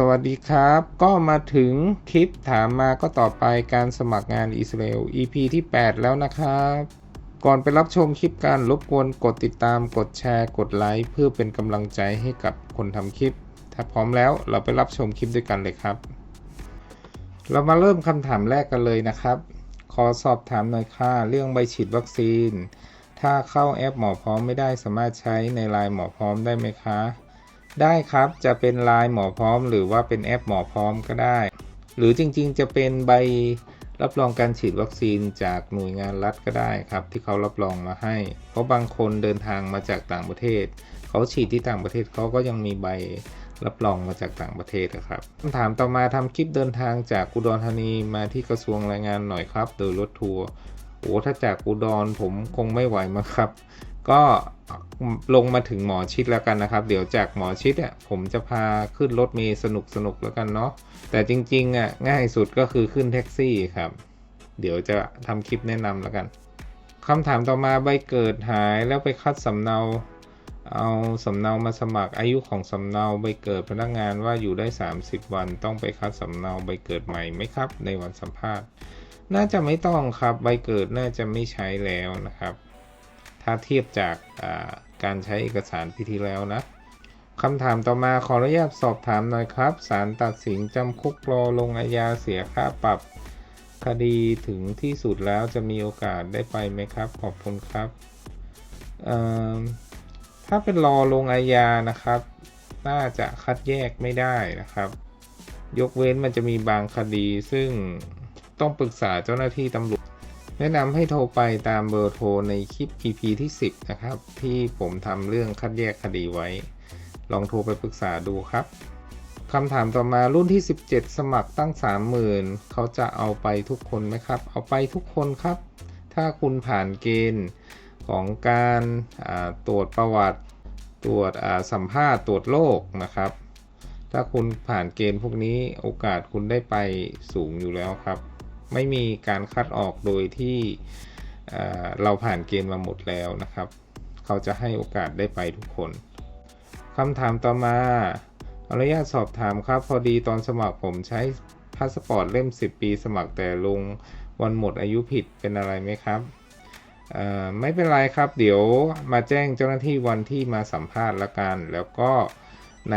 สวัสดีครับ ก็มาถึงคลิปถามมาก็ต่อไปการสมัครงานอิสราเอล EP ที่ 8 แล้วนะครับ ก่อนไปรับชมคลิปการรบกวนกดติดตามกดแชร์ กดไลค์เพื่อเป็นกำลังใจให้กับคนทำคลิป ถ้าพร้อมแล้วเราไปรับชมคลิปด้วยกันเลยครับ เรามาเริ่มคำถามแรกกันเลยนะครับ ขอสอบถามหน่อยค่ะเรื่องใบฉีดวัคซีน ถ้าเข้าแอปหมอพร้อมไม่ได้สามารถใช้ในไลน์หมอพร้อมได้ไหมคะ ได้ครับจะเป็นไลน์หมอพร้อม หรือว่าเป็นแอปหมอพร้อมก็ได้ หรือจริงๆ จะเป็นใบรับรองการฉีดวัคซีนจากหน่วยงานรัฐก็ได้ครับ ที่เขารับรองมาให้ เพราะบางคนเดินทางมาจากต่างประเทศ เขาฉีดที่ต่างประเทศเขาก็ยังมีใบรับรองมาจากต่างประเทศนะครับคำถามต่อมาทำคลิปเดินทางจากอุดรธานีมาที่กระทรวงแรงงานหน่อยครับ โดยรถทัวร์โอ้ถ้าจากอุดรผมคงไม่ไหวมั้งครับ ก็ลงมาถึงหมอชิดแล้วกันนะครับ เดี๋ยวจากหมอชิดอะผมจะพาขึ้นรถเมล์สนุกสนุกแล้วกันเนาะแต่จริงๆอะง่ายสุดก็คือขึ้นแท็กซี่ครับ เดี๋ยวจะทำคลิปแนะนำแล้วกันคำถามต่อมาใบเกิดหายแล้วไปคัดสำเนา เอาสำเนามาสมัครอายุของสำเนาใบเกิดพนักงานว่าอยู่ได้ 30 วันต้องไปคัดสำเนาใบเกิดใหม่ไหมครับ ในวันสัมภาษณ์ น่าจะไม่ต้องครับใบเกิดน่าจะไม่ใช้แล้วนะครับ ถ้าเทียบจากาการใช้เอกสารพิธีแล้วนะคำถามต่อมาขออนุญาตสอบถามหน่อยครับศาลตัดสินจำคุกรอลงอาญาเสียค่าปรับคดีถึงที่สุดแล้วจะมีโอกาสได้ไปไหมครับ ขอบคุณครับถ้าเป็นรอลงอาญานะครับ น่าจะคัดแยกไม่ได้นะครับ ยกเว้นมันจะมีบางคดีซึ่งต้องปรึกษาเจ้าหน้าที่ตำรวจ แนะนำให้โทรไปตามเบอร์โทรในคลิป EP ที่ 10 นะครับ ที่ผมทำเรื่องคัดแยกคดีไว้ ลองโทรไปปรึกษาดูครับคำถามต่อมารุ่นที่ 17 สมัครตั้ง 30,000เขาจะเอาไปทุกคนไหมครับ เอาไปทุกคนครับ ถ้าคุณผ่านเกณฑ์ของการตรวจประวัติ ตรวจสัมภาษณ์ตรวจโรคนะครับ ถ้าคุณผ่านเกณฑ์พวกนี้โอกาสคุณได้ไปสูงอยู่แล้วครับ ไม่มีการคัดออกโดยที่เราผ่านเกณฑ์มาหมดแล้วนะครับ เขาจะให้โอกาสได้ไปทุกคนคำถามต่อมาอนุญาตสอบถามครับ พอดีตอนสมัครผมใช้พาสปอร์ตเล่ม 10 ปีสมัครแต่ลงวันหมดอายุผิดเป็นอะไรไหมครับไม่เป็นไรครับ เดี๋ยวมาแจ้งเจ้าหน้าที่วันที่มาสัมภาษณ์ละกัน แล้วก็ ใน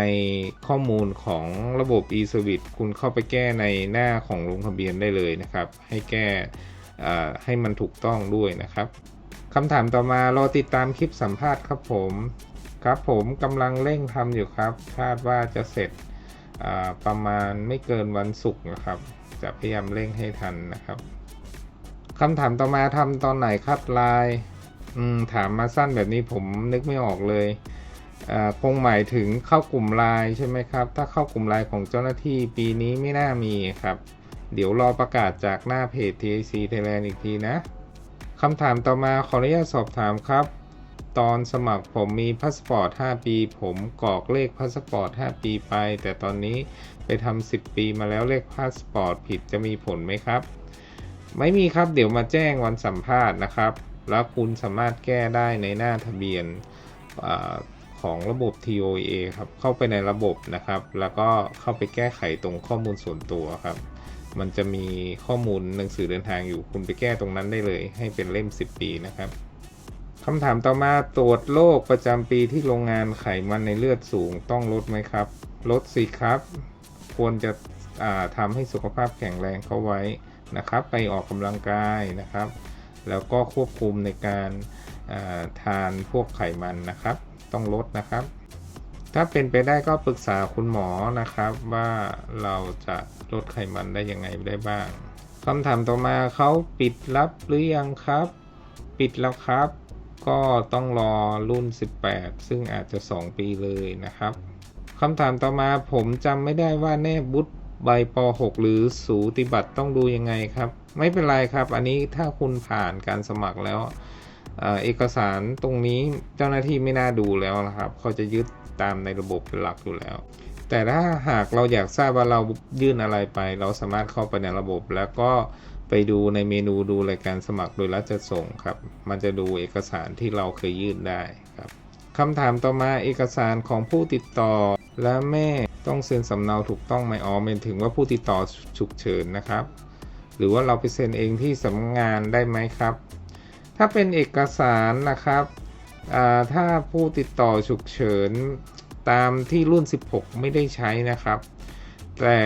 ข้อมูลของระบบ e-service คุณเข้าไปแก้ในหน้าของลงทะเบียนได้เลยนะครับ ให้แก้ให้มันถูกต้องด้วยนะครับคำถามต่อมารอติดตามคลิปสัมภาษณ์ครับผมครับผมกำลังเร่งทำอยู่ครับ คาดว่าจะเสร็จประมาณไม่เกินวันศุกร์นะครับ จะพยายามเร่งให้ทันนะครับคำถามต่อมาทำตอนไหนครับไลน์ถามมาสั้นแบบนี้ผมนึกไม่ออกเลย คงหมายถึงเข้ากลุ่มไลน์ใช่ไหมครับ ถ้าเข้ากลุ่มไลน์ของเจ้าหน้าที่ปีนี้ไม่น่ามีครับ เดี๋ยวรอประกาศจากหน้าเพจ TAC Thailand อีกทีนะคำถามต่อมาขออนุญาตสอบถามครับ ตอนสมัครผมมีพาสปอร์ต 5 ปี ผมกรอกเลขพาสปอร์ต 5 ปีไป แต่ตอนนี้ไปทำ10 ปีมาแล้วเลขพาสปอร์ตผิดจะมีผลไหมครับ ไม่มีครับเดี๋ยวมาแจ้งวันสัมภาษณ์นะครับ แล้วคุณสามารถแก้ได้ในหน้าทะเบียน ของระบบ TOA ครับ เข้าไปในระบบนะครับ แล้วก็เข้าไปแก้ไขตรงข้อมูลส่วนตัวครับ มันจะมีข้อมูลหนังสือเดินทางอยู่ คุณไปแก้ตรงนั้นได้เลย ให้เป็นเล่ม 10 ปีนะครับคำถามต่อมาตรวจโรคประจำปีที่โรงงานไขมันในเลือดสูงต้องลดไหมครับ ลดสิครับ ควรจะอ่าทำให้สุขภาพแข็งแรงเข้าไว้นะครับ ไปออกกำลังกายนะครับ แล้วก็ควบคุมในการาทานพวกไขมันนะครับ ต้องลดนะครับ ถ้าเป็นไปได้ก็ปรึกษาคุณหมอนะครับว่าเราจะลดไขมันได้ยังไงได้บ้างคำถามต่อมาเขาปิดรับหรือยังครับ ปิดแล้วครับ ก็ต้องรอรุ่น 18 ซึ่งอาจจะ 2 ปีเลยนะครับคำถามต่อมาผมจำไม่ได้ว่าแนบบุตรใบป .6 หรือสูติบัตรต้องดูยังไงครับ ไม่เป็นไรครับ อันนี้ถ้าคุณผ่านการสมัครแล้ว เอกสารตรงนี้เจ้าหน้าที่ไม่น่าดูแล้วนะครับเขาจะยึดตามในระบบเป็นหลักอยู่แล้ว แต่ถ้าหากเราอยากทราบว่าเรายื่นอะไรไป เราสามารถเข้าไปในระบบ แล้วก็ไปดูในเมนูดูรายการสมัครโดยรัฐจะส่งครับ มันจะดูเอกสารที่เราเคยยื่นได้ครับคำถามต่อมาเอกสารของผู้ติดต่อและแม่ต้องเซ็นสำเนาถูกต้องไหมอ๋อหมายถึงว่าผู้ติดต่อฉุกเฉินนะครับ หรือว่าเราไปเซ็นเองที่สำนักงานได้ไหมครับ ถ้าเป็นเอกสารนะครับถ้าผู้ติดต่อฉุกเฉินตามที่รุ่น 16 ไม่ได้ใช้นะครับ แต่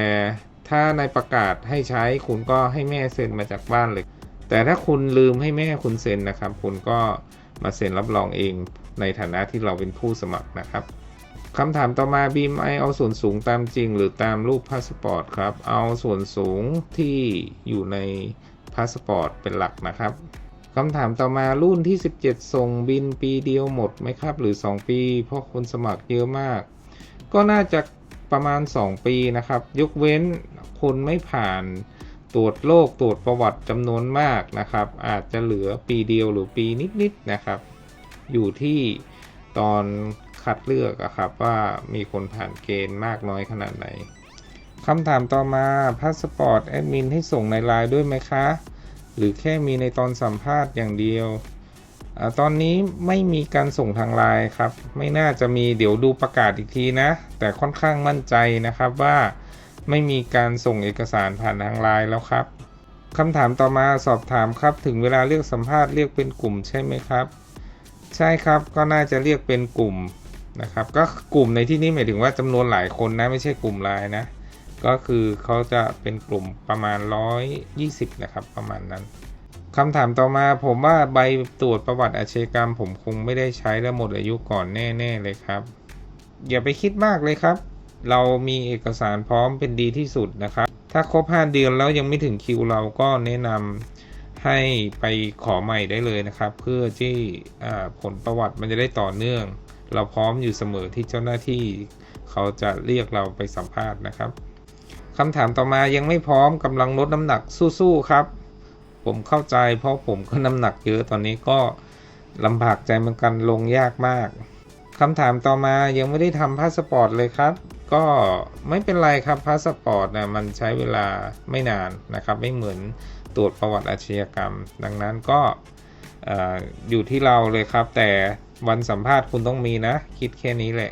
ถ้าในประกาศให้ใช้คุณก็ให้แม่เซ็นมาจากบ้านเลย แต่ถ้าคุณลืมให้แม่คุณเซ็นนะครับ คุณก็มาเซ็นรับรองเองในฐานะที่เราเป็นผู้สมัครนะครับคำถามต่อมาบีมไอเอาส่วนสูงตามจริง หรือตามรูปพาสปอร์ตครับ เอาส่วนสูงที่อยู่ในพาสปอร์ตเป็นหลักนะครับ คำถามต่อมารุ่นที่ 17 ส่งบินปีเดียวหมดไหมครับ หรือ 2 ปี เพราะคนสมัครเยอะมาก ก็น่าจะประมาณ 2 ปีนะครับ ยกเว้นคนไม่ผ่านตรวจโรคตรวจประวัติจำนวนมากนะครับ อาจจะเหลือปีเดียวหรือปีนิดๆนะครับ อยู่ที่ตอนคัดเลือกอะครับว่ามีคนผ่านเกณฑ์มากน้อยขนาดไหนคำถามต่อมาพาสปอร์ตแอดมินให้ส่งในไลน์ด้วยไหมคะ หรือแค่มีในตอนสัมภาษณ์อย่างเดียวอตอนนี้ไม่มีการส่งทางไลน์ครับ ไม่น่าจะมีเดี๋ยวดูประกาศอีกทีนะ แต่ค่อนข้างมั่นใจนะครับว่าไม่มีการส่งเอกสารผ่านทางไลน์แล้วครับคำถามต่อมาสอบถามครับ ถึงเวลาเรียกสัมภาษณ์เรียกเป็นกลุ่มใช่ไหมครับ ใช่ครับก็น่าจะเรียกเป็นกลุ่มนะครับ ก็กลุ่มในที่นี้หมายถึงว่าจำนวนหลายคนนะไม่ใช่กลุ่มไลน์นะ ก็คือเขาจะเป็นกลุ่มประมาณ 120 นะครับ ประมาณนั้นคำถามต่อมาผมว่าใบตรวจประวัติอาชญากรรม ผมคงไม่ได้ใช้และหมดอายุก่อนแน่ๆเลยครับ อย่าไปคิดมากเลยครับ เรามีเอกสารพร้อมเป็นดีที่สุดนะครับ ถ้าครบ 5 เดือนแล้วยังไม่ถึงคิวเราก็แนะนำให้ไปขอใหม่ได้เลยนะครับ เพื่อที่ผลประวัติมันจะได้ต่อเนื่อง เราพร้อมอยู่เสมอที่เจ้าหน้าที่ เขาจะเรียกเราไปสัมภาษณ์นะครับ คำถามต่อมายังไม่พร้อมกำลังลดน้ำหนักสู้ๆครับ ผมเข้าใจเพราะผมก็น้ำหนักเยอะตอนนี้ก็ลำบากใจเหมือนกันลงยากมากคำถามต่อมายังไม่ได้ทำพาสปอร์ตเลยครับ ก็ไม่เป็นไรครับพาสปอร์ตนะมันใช้เวลาไม่นานนะครับ ไม่เหมือนตรวจประวัติอาชญากรรม ดังนั้นก็เอออยู่ที่เราเลยครับ แต่วันสัมภาษณ์คุณต้องมีนะ คิดแค่นี้แหละ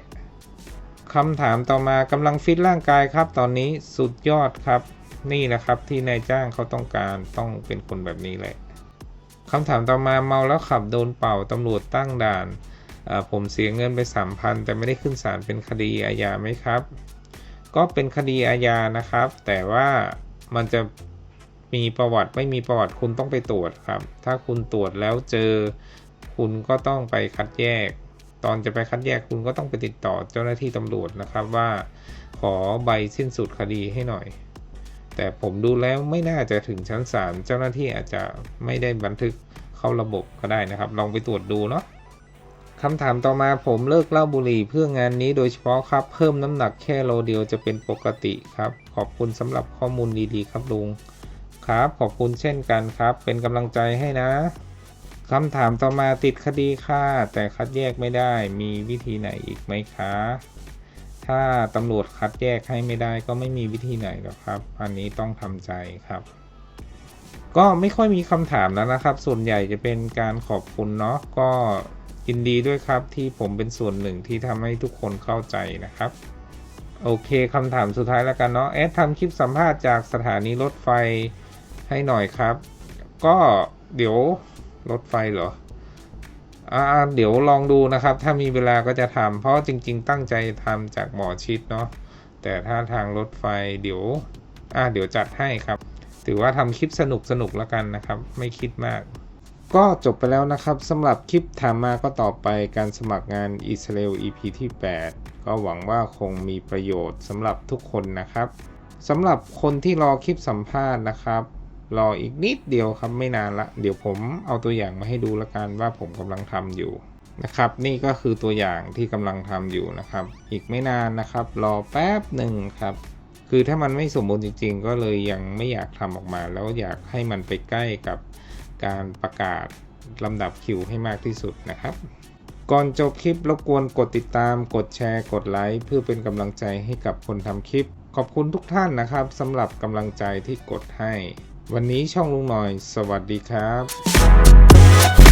คำถามต่อมากำลังฟิตร่างกายครับ ตอนนี้สุดยอดครับ นี่แหละครับที่นายจ้างเขาต้องการต้องเป็นคนแบบนี้แหละคำถามต่อมาเมาแล้วขับโดนเป่าตำรวจตั้งด่านผมเสียเงินไปสามพันแต่ไม่ได้ขึ้นศาลเป็นคดีอาญาไหมครับ ก็เป็นคดีอาญานะครับ แต่ว่ามันจะมีประวัติไม่มีประวัติคุณต้องไปตรวจครับ ถ้าคุณตรวจแล้วเจอ คุณก็ต้องไปคัดแยก ตอนจะไปคัดแยกคุณก็ต้องไปติดต่อเจ้าหน้าที่ตำรวจนะครับว่าขอใบสิ้นสุดคดีให้หน่อย แต่ผมดูแล้วไม่น่าจะถึงชั้นศาลเจ้าหน้าที่อาจจะไม่ได้บันทึกเข้าระบบก็ได้นะครับ ลองไปตรวจดูเนาะคำถามต่อมาผมเลิกเล้าบุหรี่เพื่องานนี้โดยเฉพาะครับ เพิ่มน้ำหนักแค่โลเดียวจะเป็นปกติครับ ขอบคุณสำหรับข้อมูลดีๆ ครับลุงครับ ขอบคุณเช่นกันครับ เป็นกำลังใจให้นะ คำถามต่อมาติดคดีฆ่าแต่คัดแยกไม่ได้มีวิธีไหนอีกไหมคะ ถ้าตำรวจคัดแยกให้ไม่ได้ก็ไม่มีวิธีไหนหรอกครับ อันนี้ต้องทำใจครับ ก็ไม่ค่อยมีคำถามแล้วนะครับ ส่วนใหญ่จะเป็นการขอบคุณเนาะก็ยินดีด้วยครับที่ผมเป็นส่วนหนึ่งที่ทำให้ทุกคนเข้าใจนะครับ โอเคคำถามสุดท้ายแล้วกันเนาะแอดทำคลิปสัมภาษณ์จากสถานีรถไฟให้หน่อยครับ ก็เดี๋ยว รถไฟเหรออ่าเดี๋ยวลองดูนะครับ ถ้ามีเวลาก็จะทำเพราะจริง ๆ ตั้งใจทำจากหมอชิดเนาะแต่ถ้าทางรถไฟเดี๋ยวอ่าเดี๋ยวจัดให้ครับ ถือว่าทำคลิปสนุกสนุกแล้วกันนะครับ ไม่คิดมาก ก็จบไปแล้วนะครับสำหรับคลิปถามมาก็ต่อไปการสมัครงานอิสราเอล EP ที่ 8 ก็หวังว่าคงมีประโยชน์สำหรับทุกคนนะครับสำหรับคนที่รอคลิปสัมภาษณ์นะครับ รออีกนิดเดียวครับไม่นานละ เดี๋ยวผมเอาตัวอย่างมาให้ดูละกันว่าผมกำลังทำอยู่นะครับ นี่ก็คือตัวอย่างที่กำลังทำอยู่นะครับ อีกไม่นานนะครับ รอแป๊บหนึ่งครับ คือถ้ามันไม่สมบูรณ์จริง ๆ ก็เลยยังไม่อยากทำออกมา แล้วอยากให้มันไปใกล้กับการประกาศลำดับคิวให้มากที่สุดนะครับก่อนจบคลิปรบกวนกดติดตาม กดแชร์ กดไลค์เพื่อเป็นกำลังใจให้กับคนทำคลิป ขอบคุณทุกท่านนะครับสำหรับกำลังใจที่กดให้ วันนี้ช่องลุงหน่อย สวัสดีครับ